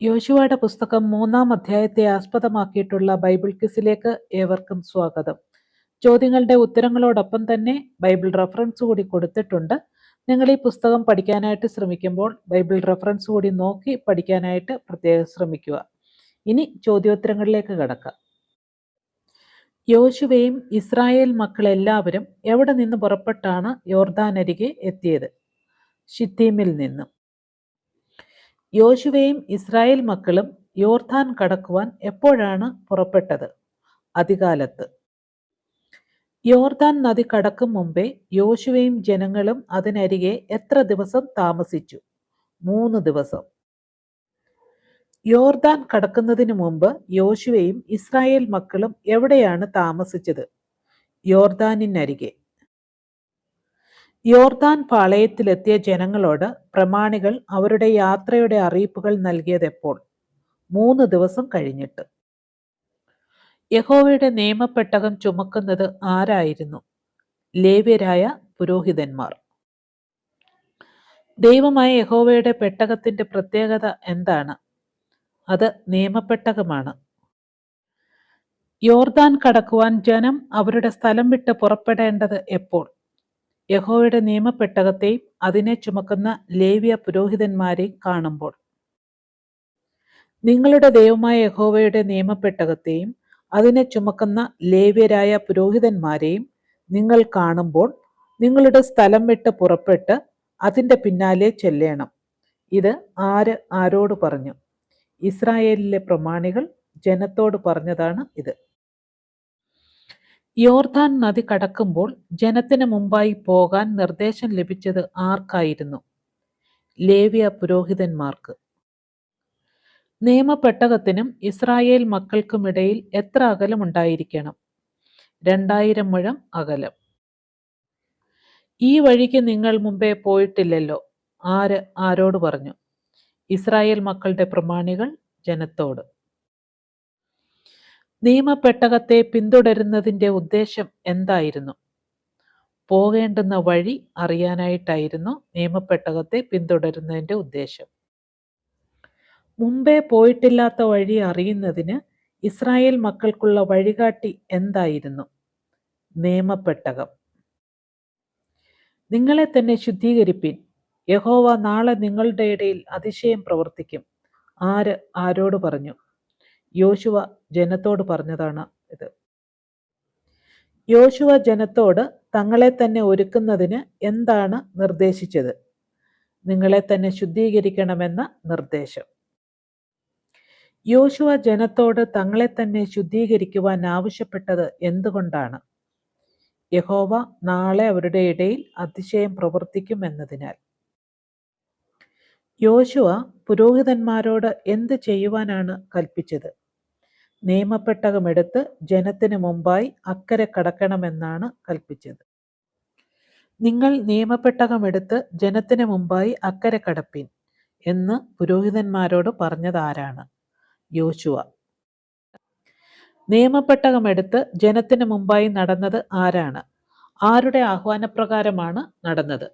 യോശുവയുടെ പുസ്തകം മൂന്നാം അധ്യായത്തെ ആസ്പദമാക്കിയിട്ടുള്ള ബൈബിൾ ക്വിസിലേക്ക് ഏവർക്കും സ്വാഗതം. ചോദ്യങ്ങളുടെ ഉത്തരങ്ങളോടൊപ്പം തന്നെ ബൈബിൾ റെഫറൻസ് കൂടി കൊടുത്തിട്ടുണ്ട്. നിങ്ങൾ ഈ പുസ്തകം പഠിക്കാനായിട്ട് ശ്രമിക്കുമ്പോൾ ബൈബിൾ റെഫറൻസ് കൂടി നോക്കി പഠിക്കാനായിട്ട് പ്രത്യേകം ശ്രമിക്കുക. ഇനി ചോദ്യോത്തരങ്ങളിലേക്ക് കടക്കാം. യോശുവയും ഇസ്രായേൽ മക്കളെല്ലാവരും എവിടെ നിന്ന് പുറപ്പെട്ടാണ് യോർദാനരികെ എത്തിയത്? ഷിത്തീമിൽ നിന്നും. യോശുവയും ഇസ്രായേൽ മക്കളും യോർദാൻ കടക്കുവാൻ എപ്പോഴാണ് പുറപ്പെട്ടത്? അതികാലത്ത് യോർദാൻ നദി കടക്കും മുമ്പേ യോശുവയും ജനങ്ങളും അതിനരികെ എത്ര ദിവസം താമസിച്ചു? മൂന്ന് ദിവസം. യോർദാൻ കടക്കുന്നതിന് മുമ്പ് യോശുവയും ഇസ്രായേൽ മക്കളും എവിടെയാണ് താമസിച്ചത്? യോർദാനിനരികെ യോർദാൻ പാളയത്തിലെത്തിയ ജനങ്ങളോട് പ്രമാണികൾ അവരുടെ യാത്രയുടെ അറിയിപ്പുകൾ നൽകിയതെപ്പോൾ മൂന്ന് ദിവസം കഴിഞ്ഞിട്ട്. യഹോവയുടെ നിയമപ്പെട്ടകം ചുമക്കുന്നത് ആരായിരുന്നു? ലേവ്യരായ പുരോഹിതന്മാർ. ദൈവമായ യഹോവയുടെ പെട്ടകത്തിന്റെ പ്രത്യേകത എന്താണ്? അത് നിയമപ്പെട്ടകമാണ് യോർദാൻ കടക്കുവാൻ ജനം അവരുടെ സ്ഥലം വിട്ട് പുറപ്പെടേണ്ടത് എപ്പോൾ? യഹോവയുടെ നിയമപ്പെട്ടകത്തെയും അതിനെ ചുമക്കുന്ന ലേവ്യ പുരോഹിതന്മാരെയും കാണുമ്പോൾ. നിങ്ങളുടെ ദൈവമായ യഹോവയുടെ നിയമപ്പെട്ടകത്തെയും അതിനെ ചുമക്കുന്ന ലേവ്യരായ പുരോഹിതന്മാരെയും നിങ്ങൾ കാണുമ്പോൾ നിങ്ങളുടെ സ്ഥലം വിട്ട് പുറപ്പെട്ട് അതിന്റെ പിന്നാലെ ചെല്ലേണം. ഇത് ആര് ആരോട് പറഞ്ഞു? ഇസ്രായേലിലെ പ്രമാണികൾ ജനത്തോട് പറഞ്ഞതാണ് ഇത്. യോർദാൻ നദി കടക്കുമ്പോൾ ജനത്തിന് മുമ്പായി പോകാൻ നിർദ്ദേശം ലഭിച്ചത് ആർക്കായിരുന്നു? ലേവ്യ പുരോഹിതന്മാർക്ക്. നിയമപ്പെട്ടകത്തിനും ഇസ്രായേൽ മക്കൾക്കുമിടയിൽ എത്ര അകലമുണ്ടായിരിക്കണം രണ്ടായിരം മുഴം അകലം. ഈ വഴിക്ക് നിങ്ങൾ മുമ്പേ പോയിട്ടില്ലല്ലോ ആര് ആരോട് പറഞ്ഞു? ഇസ്രായേൽ മക്കളുടെ പ്രമാണികൾ ജനത്തോട്. നിയമപ്പെട്ടകത്തെ പിന്തുടരുന്നതിന്റെ ഉദ്ദേശം എന്തായിരുന്നു? പോകേണ്ടുന്ന വഴി അറിയാനായിട്ടായിരുന്നു നിയമപ്പെട്ടകത്തെ പിന്തുടരുന്നതിന്റെ ഉദ്ദേശം. മുമ്പേ പോയിട്ടില്ലാത്ത വഴി അറിയുന്നതിന് ഇസ്രായേൽ മക്കൾക്കുള്ള വഴികാട്ടി എന്തായിരുന്നു? നിയമപ്പെട്ടകം നിങ്ങളെ തന്നെ ശുദ്ധീകരിപ്പിൻ. യഹോവ നാളെ നിങ്ങളുടെ ഇടയിൽ അതിശയം പ്രവർത്തിക്കും. ആര് ആരോട് പറഞ്ഞു? യോശുവ ജനത്തോട് പറഞ്ഞതാണ് ഇത്. യോശുവ ജനത്തോട് തങ്ങളെ തന്നെ ഒരുക്കുന്നതിന് എന്താണ് നിർദ്ദേശിച്ചത്? നിങ്ങളെ തന്നെ ശുദ്ധീകരിക്കണമെന്ന നിർദ്ദേശം. യോശുവ ജനത്തോട് തങ്ങളെ തന്നെ ശുദ്ധീകരിക്കുവാൻ ആവശ്യപ്പെട്ടത് എന്തുകൊണ്ടാണ്? യഹോവ നാളെ അവരുടെ ഇടയിൽ അതിശയം പ്രവർത്തിക്കും എന്നതിനാൽ. യോശുവ പുരോഹിതന്മാരോട് എന്ത് ചെയ്യുവാനാണ് കൽപ്പിച്ചത്? നിയമപ്പെട്ടകമെടുത്ത് ജനത്തിന് മുമ്പായി അക്കരെ കടക്കണമെന്നാണ് കൽപ്പിച്ചത്. നിങ്ങൾ നിയമപ്പെട്ടകമെടുത്ത് ജനത്തിന് മുമ്പായി അക്കരെ കടപ്പിൻ എന്ന് പുരോഹിതന്മാരോട് പറഞ്ഞതാരാണ്? യോശുവ. നിയമപ്പെട്ടകമെടുത്ത് ജനത്തിന് മുമ്പായി നടന്നത് ആരാണ്? ആരുടെ ആഹ്വാനപ്രകാരമാണ് നടന്നത്?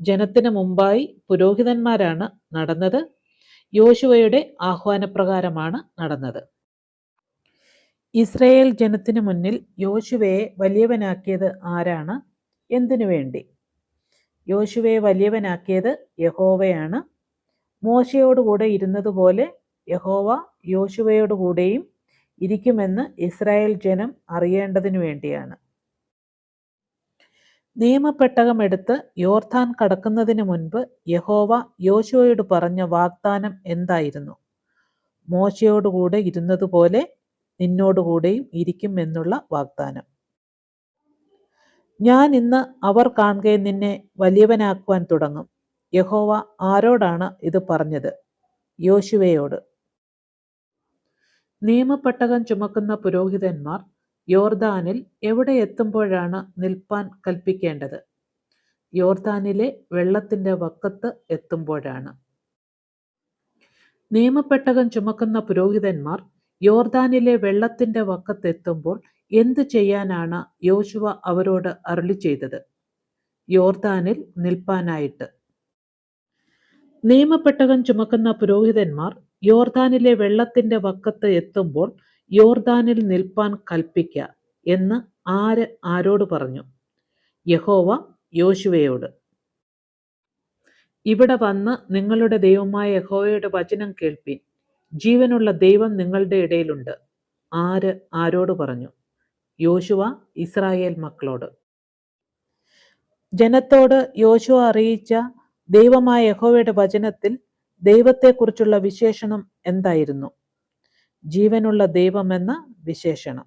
ജനത്തിന് മുമ്പായി പുരോഹിതന്മാരാണ് നടന്നത്. യോശുവയുടെ ആഹ്വാനപ്രകാരമാണ് നടന്നത്. ഇസ്രയേൽ ജനത്തിനു മുന്നിൽ യോശുവയെ വലിയവനാക്കിയത് ആരാണ്? എന്തിനു വേണ്ടി? യോശുവയെ വലിയവനാക്കിയത് യഹോവയാണ്. മോശയോടുകൂടെ ഇരുന്നതുപോലെ യഹോവ യോശുവയോടുകൂടെയും ഇരിക്കുമെന്ന് ഇസ്രായേൽ ജനം അറിയേണ്ടതിനു വേണ്ടിയാണ്. നിയമപ്പെട്ടകം എടുത്ത് യോർത്താൻ കടക്കുന്നതിന് മുൻപ് യഹോവ യോശുവയോട് പറഞ്ഞ വാഗ്ദാനം എന്തായിരുന്നു? മോശയോടുകൂടെ ഇരുന്നതുപോലെ നിന്നോടുകൂടെയും ഇരിക്കും എന്നുള്ള വാഗ്ദാനം. ഞാൻ ഇന്ന് അവർ കാണുക നിന്നെ വലിയവനാക്കുവാൻ തുടങ്ങും. യഹോവ ആരോടാണ് ഇത് പറഞ്ഞത്? യോശുവയോട്. നിയമപ്പെട്ടകം ചുമക്കുന്ന പുരോഹിതന്മാർ യോർദാനിൽ എവിടെ എത്തുമ്പോഴാണ് നിൽപ്പാൻ കൽപ്പിക്കേണ്ടത്? യോർദാനിലെ വെള്ളത്തിന്റെ വക്കത്ത് എത്തുമ്പോഴാണ്. നിയമപ്പെട്ടകം ചുമക്കുന്ന പുരോഹിതന്മാർ യോർദാനിലെ വെള്ളത്തിന്റെ വക്കത്തെത്തുമ്പോൾ എന്തു ചെയ്യാനാണ് യോശുവ അവരോട് അരുളി ചെയ്തത്? യോർദാനിൽ നിൽപ്പാനായിട്ട്. നിയമപ്പെട്ടകം ചുമക്കുന്ന പുരോഹിതന്മാർ യോർദാനിലെ വെള്ളത്തിന്റെ വക്കത്ത് എത്തുമ്പോൾ യോർദാനിൽ നിൽപ്പാൻ കൽപ്പിക്ക എന്ന് ആര് ആരോട് പറഞ്ഞു? യഹോവ യോശുവയോട്. ഇവിടെ വന്ന് നിങ്ങളുടെ ദൈവമായ യഹോവയുടെ വചനം കേൾപ്പീൻ. ജീവനുള്ള ദൈവം നിങ്ങളുടെ ഇടയിലുണ്ട്. ആര് ആരോട് പറഞ്ഞു? യോശുവ ഇസ്രായേൽ മക്കളോട്. ജനത്തോട് യോശുവ അറിയിച്ച ദൈവമായ യഹോവയുടെ വചനത്തിൽ ദൈവത്തെക്കുറിച്ചുള്ള വിശേഷണം എന്തായിരുന്നു? ജീവനുള്ള ദൈവമെന്ന വിശേഷണം.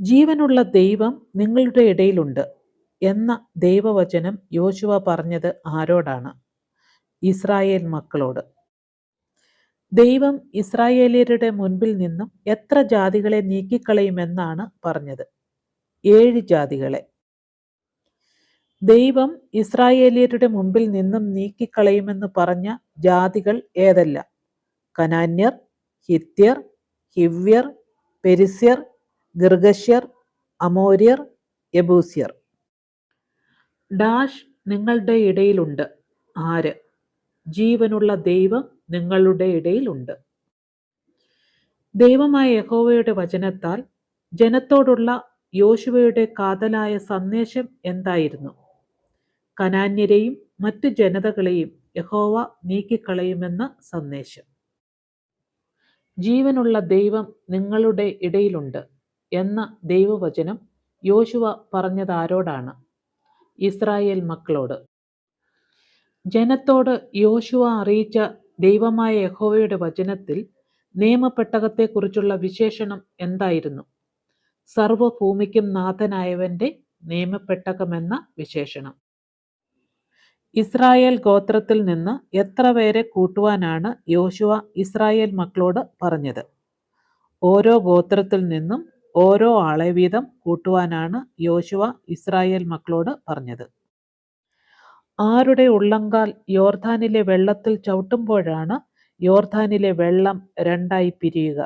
ജീവനുള്ള ദൈവം നിങ്ങളുടെ ഇടയിലുണ്ട് എന്ന ദൈവവചനം യോശുവ പറഞ്ഞത് ആരോടാണ്? ഇസ്രായേൽ മക്കളോട്. ദൈവം ഇസ്രായേലിയരുടെ മുൻപിൽ നിന്നും എത്ര ജാതികളെ നീക്കിക്കളയുമെന്നാണ് പറഞ്ഞത്. ഏഴ് ജാതികളെ. ദൈവം ഇസ്രായേലിയരുടെ മുൻപിൽ നിന്നും നീക്കിക്കളയുമെന്ന് പറഞ്ഞ ജാതികൾ ഏതല്ല? കനാന്യർ ഹിത്യർ ഹിവ്യർ പെരിസ്യർ ഗിർഗശ്യർ അമോര്യർ യബൂസ്യർ. ഡാഷ് നിങ്ങളുടെ ഇടയിലുണ്ട്. ആര്? ജീവനുള്ള ദൈവം നിങ്ങളുടെ ഇടയിലുണ്ട്. ദൈവമായ യഹോവയുടെ വചനത്താൽ ജനത്തോടുള്ള യോശുവയുടെ കാതലായ സന്ദേശം എന്തായിരുന്നു? കനാന്യരെയും മറ്റു ജനതകളെയും യഹോവ നീക്കിക്കളയുമെന്ന സന്ദേശം. ജീവനുള്ള ദൈവം നിങ്ങളുടെ ഇടയിലുണ്ട് എന്ന ദൈവവചനം യോശുവ പറഞ്ഞതാരോടാണ്? ഇസ്രായേൽ മക്കളോട്. ജനത്തോട് യോശുവ അറിയിച്ച ദൈവമായ യഹോവയുടെ വചനത്തിൽ നിയമപ്പെട്ടകത്തെക്കുറിച്ചുള്ള വിശേഷണം എന്തായിരുന്നു? സർവഭൂമിക്കും നാഥനായവന്റെ നിയമപ്പെട്ടകമെന്ന വിശേഷണം. ഇസ്രായേൽ ഗോത്രത്തിൽ നിന്ന് എത്ര പേരെ കൂട്ടുവാനാണ് യോശുവ ഇസ്രായേൽ മക്കളോട് പറഞ്ഞത്? ഓരോ ഗോത്രത്തിൽ നിന്നും ഓരോ ആളെ വീതം കൂട്ടുവാനാണ് യോശുവ ഇസ്രായേൽ മക്കളോട് പറഞ്ഞത്. ആരുടെ ഉള്ളങ്കാൽ യോർധാനിലെ വെള്ളത്തിൽ ചവിട്ടുമ്പോഴാണ് യോർധാനിലെ വെള്ളം രണ്ടായി പിരിയുക.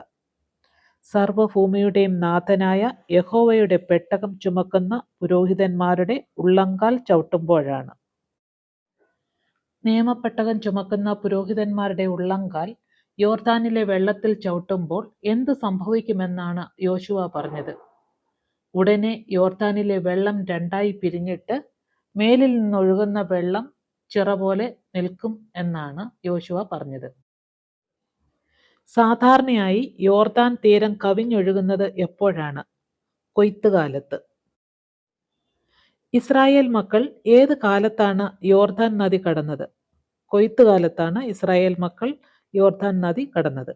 സർവഭൂമിയുടെയും നാഥനായ യഹോവയുടെ പെട്ടകം ചുമക്കുന്ന പുരോഹിതന്മാരുടെ ഉള്ളങ്കാൽ ചവിട്ടുമ്പോഴാണ്. നിയമപ്പെട്ടകം ചുമക്കുന്ന പുരോഹിതന്മാരുടെ ഉള്ളങ്കാൽ യോർദാനിലെ വെള്ളത്തിൽ ചവിട്ടുമ്പോൾ എന്ത് സംഭവിക്കുമെന്നാണ് യോശുവ പറഞ്ഞത്. ഉടനെ യോർദാനിലെ വെള്ളം രണ്ടായി പിരിഞ്ഞിട്ട് മേലിൽ നിന്നൊഴുകുന്ന വെള്ളം ചിറ പോലെ നിൽക്കും എന്നാണ് യോശുവ പറഞ്ഞത്. സാധാരണയായി യോർദാൻ തീരം കവിഞ്ഞൊഴുകുന്നത് എപ്പോഴാണ്? കൊയ്ത്തുകാലത്ത്. ഇസ്രായേൽ മക്കൾ ഏത് കാലത്താണ് യോർദാൻ നദി കടന്നത്? കൊയ്ത്തുകാലത്താണ് ഇസ്രായേൽ മക്കൾ യോർദാൻ നദി കടന്നത്.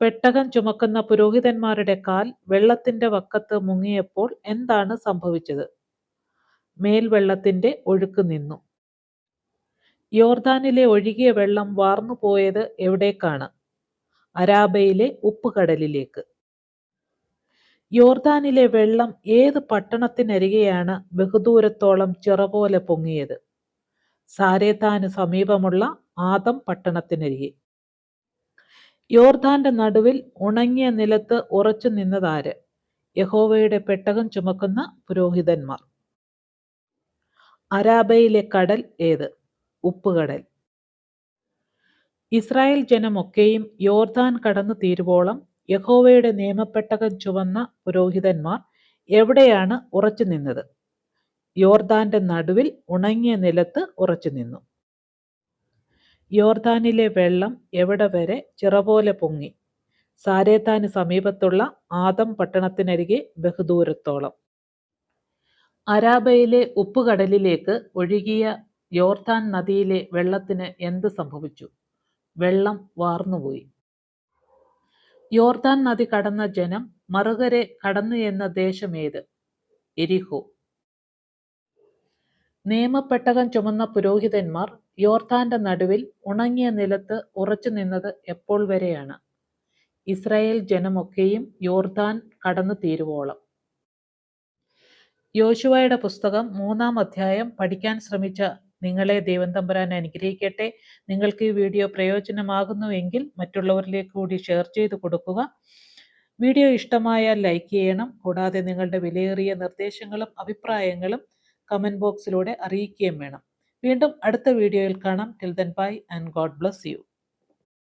പെട്ടകം ചുമക്കുന്ന പുരോഹിതന്മാരുടെ കാൽ വെള്ളത്തിന്റെ വക്കത്ത് മുങ്ങിയപ്പോൾ എന്താണ് സംഭവിച്ചത്? മേൽവെള്ളത്തിന്റെ ഒഴുക്ക് നിന്നു. യോർദാനിലെ ഒഴുകിയ വെള്ളം വാർന്നു പോയത് എവിടേക്കാണ്? അരാബയിലെ ഉപ്പുകടലിലേക്ക്. യോർദാനിലെ വെള്ളം ഏത് പട്ടണത്തിനരികെയാണ് ബഹുദൂരത്തോളം ചിറപോലെ പൊങ്ങിയത്? സാരേതാന് സമീപമുള്ള ആദം പട്ടണത്തിനരികെ. യോർദാന്റെ നടുവിൽ ഉണങ്ങിയ നിലത്ത് ഉറച്ചു നിന്നതാര്? യഹോവയുടെ പെട്ടകം ചുമക്കുന്ന പുരോഹിതന്മാർ. അരാബയിലെ കടൽ ഏത്? ഉപ്പുകടൽ. ഇസ്രായേൽ ജനമൊക്കെയും യോർദാൻ കടന്നു തീരുവോളം യഹോവയുടെ നിയമപ്പെട്ടകം ചുവന്ന പുരോഹിതന്മാർ എവിടെയാണ് ഉറച്ചു നിന്നത്? യോർദാന്റെ നടുവിൽ ഉണങ്ങിയ നിലത്ത് ഉറച്ചു നിന്നു. യോർദാനിലെ വെള്ളം എവിടെ വരെ ചിറപോലെ പൊങ്ങി? സാരേത്താന് സമീപത്തുള്ള ആദം പട്ടണത്തിനരികെ ബഹുദൂരത്തോളം. അരാബയിലെ ഉപ്പുകടലിലേക്ക് ഒഴുകിയ യോർദാൻ നദിയിലെ വെള്ളത്തിന് എന്ത് സംഭവിച്ചു? വെള്ളം വാർന്നുപോയി. യോർദാൻ നദി കടന്ന ജനം മറുകരെ കടന്നു എന്ന ദേശം ദേശമേത് എരിഹോ. നിയമപ്പെട്ടകം ചുമന്ന പുരോഹിതന്മാർ യോർദാന്റെ നടുവിൽ ഉണങ്ങിയ നിലത്ത് ഉറച്ചു നിന്നത് എപ്പോൾ വരെയാണ്? ഇസ്രായേൽ ജനമൊക്കെയും യോർദാൻ കടന്നു തീരുവോളം. യോശുവയുടെ പുസ്തകം മൂന്നാം അധ്യായം പഠിക്കാൻ ശ്രമിച്ച നിങ്ങളെ ദൈവം തമ്പുരാൻ അനുഗ്രഹിക്കട്ടെ. നിങ്ങൾക്ക് ഈ വീഡിയോ പ്രയോജനമാകുന്നുവെങ്കിൽ മറ്റുള്ളവരിലേക്ക് കൂടി ഷെയർ ചെയ്ത് കൊടുക്കുക. വീഡിയോ ഇഷ്ടമായാൽ ലൈക്ക് ചെയ്യണം. കൂടാതെ നിങ്ങളുടെ വിലയേറിയ നിർദ്ദേശങ്ങളും അഭിപ്രായങ്ങളും കമന്റ് ബോക്സിലൂടെ അറിയിക്കുകയും വേണം. വീണ്ടും അടുത്ത വീഡിയോയിൽ കാണാം. Till then bye and God bless you